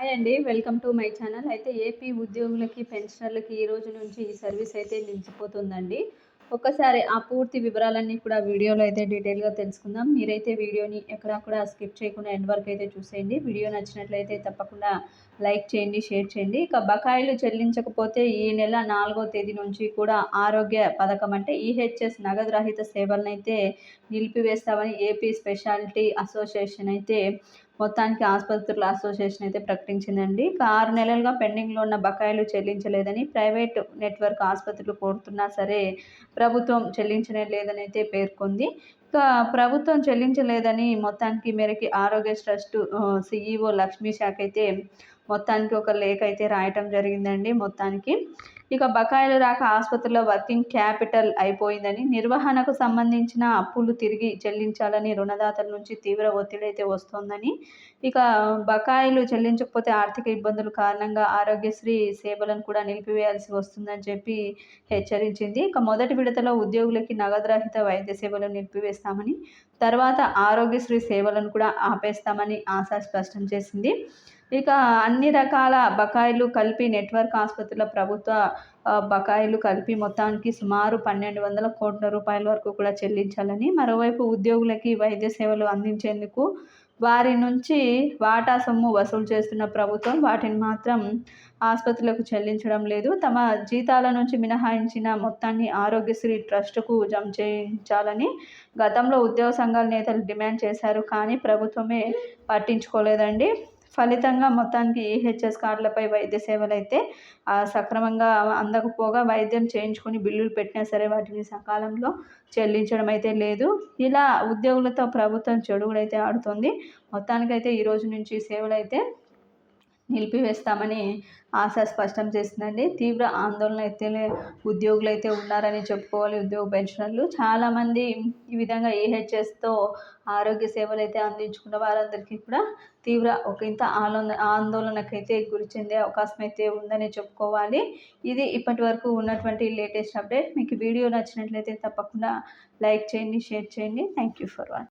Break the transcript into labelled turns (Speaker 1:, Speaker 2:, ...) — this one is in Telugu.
Speaker 1: హాయ్ అండి వెల్కమ్ టు మై ఛానల్ అయితే ఏపీ ఉద్యోగులకి పెన్షనర్లకి ఈ రోజు నుంచి ఈ సర్వీస్ అయితే నిలిచిపోతుందండి. ఒక్కసారి ఆ పూర్తి వివరాలన్నీ కూడా వీడియోలో అయితే డీటెయిల్గా తెలుసుకుందాం. మీరైతే వీడియోని ఎక్కడా కూడా స్కిప్ చేయకుండా ఎండ్ వరకు అయితే చూసేయండి. వీడియో నచ్చినట్లయితే తప్పకుండా లైక్ చేయండి షేర్ చేయండి. ఇక బకాయిలు చెల్లించకపోతే ఈ నెల నాలుగో తేదీ నుంచి కూడా ఆరోగ్య పథకం అంటే ఈహెచ్ఎస్ నగదు రహిత సేవలను అయితే నిలిపివేస్తామని ఏపీ స్పెషాలిటీ అసోసియేషన్ అయితే మొత్తానికి ఆసుపత్రుల అసోసియేషన్ అయితే ప్రకటించిందండి. ఆరు నెలలుగా పెండింగ్లో ఉన్న బకాయిలు చెల్లించలేదని ప్రైవేట్ నెట్వర్క్ ఆసుపత్రులు కోరుతున్నా సరే ప్రభుత్వం చెల్లించలేదని అయితే పేర్కొంది. ఇక ప్రభుత్వం చెల్లించలేదని మొత్తానికి మేరకి ఆరోగ్య ట్రస్ట్ సిఈఓ లక్ష్మీ శాఖ అయితే మొత్తానికి ఒక లేఖ అయితే రాయటం జరిగిందండి మొత్తానికి. ఇక బకాయిలు రాక ఆసుపత్రిలో వర్కింగ్ క్యాపిటల్ అయిపోయిందని నిర్వహణకు సంబంధించిన అప్పులు తిరిగి చెల్లించాలని రుణదాతల నుంచి తీవ్ర ఒత్తిడి అయితే వస్తోందని ఇక బకాయిలు చెల్లించకపోతే ఆర్థిక ఇబ్బందుల కారణంగా ఆరోగ్యశ్రీ సేవలను కూడా నిలిపివేయాల్సి వస్తుందని చెప్పి హెచ్చరించింది. ఇక మొదటి విడతలో ఉద్యోగులకి నగదురహిత వైద్య సేవలు నిలిపివేస్తామని తర్వాత ఆరోగ్యశ్రీ సేవలను కూడా ఆపేస్తామని ఆశా స్పష్టం చేసింది. ఇక అన్ని రకాల బకాయిలు కలిపి నెట్వర్క్ ఆసుపత్రుల ప్రభుత్వ బకాయిలు కలిపి మొత్తానికి సుమారు పన్నెండు వందల కోట్ల రూపాయల వరకు కూడా చెల్లించాలని మరోవైపు ఉద్యోగులకి వైద్య సేవలు అందించేందుకు వారి నుంచి వాటా సొమ్ము వసూలు చేస్తున్న ప్రభుత్వం వాటిని మాత్రం ఆసుపత్రులకు చెల్లించడం లేదు. తమ జీతాల నుంచి మినహాయించిన మొత్తాన్ని ఆరోగ్యశ్రీ ట్రస్టుకు జమ చేయించాలని గతంలో ఉద్యోగ సంఘాల నేతలు డిమాండ్ చేశారు కానీ ప్రభుత్వమే పట్టించుకోలేదండి. ఫలితంగా మొత్తానికి ఈహెచ్ఎస్ కార్డులపై వైద్య సేవలు అయితే సక్రమంగా అందకపోగా వైద్యం చేయించుకొని బిల్లులు పెట్టినా సరే వాటిని సకాలంలో చెల్లించడం అయితే లేదు. ఇలా ఉద్యోగులతో ప్రభుత్వం చెడుగుడైతే ఆడుతుంది. మొత్తానికైతే ఈ రోజు నుంచి సేవలు అయితే నిలిపివేస్తామని ఆశ స్పష్టం చేసిందండి. తీవ్ర ఆందోళన అయితే ఉద్యోగులు అయితే ఉన్నారని చెప్పుకోవాలి ఉద్యోగ పెన్షనర్లు. చాలామంది ఈ విధంగా ఏహెచ్ఎస్తో ఆరోగ్య సేవలు అయితే అందించుకున్న వారందరికీ కూడా తీవ్ర ఒక ఇంత ఆందోళన ఆందోళనకైతే గురి చెందే అవకాశం అయితే ఉందని చెప్పుకోవాలి. ఇది ఇప్పటి వరకు ఉన్నటువంటి లేటెస్ట్ అప్డేట్. మీకు వీడియో నచ్చినట్లయితే తప్పకుండా లైక్ చేయండి షేర్ చేయండి. Thank you for watching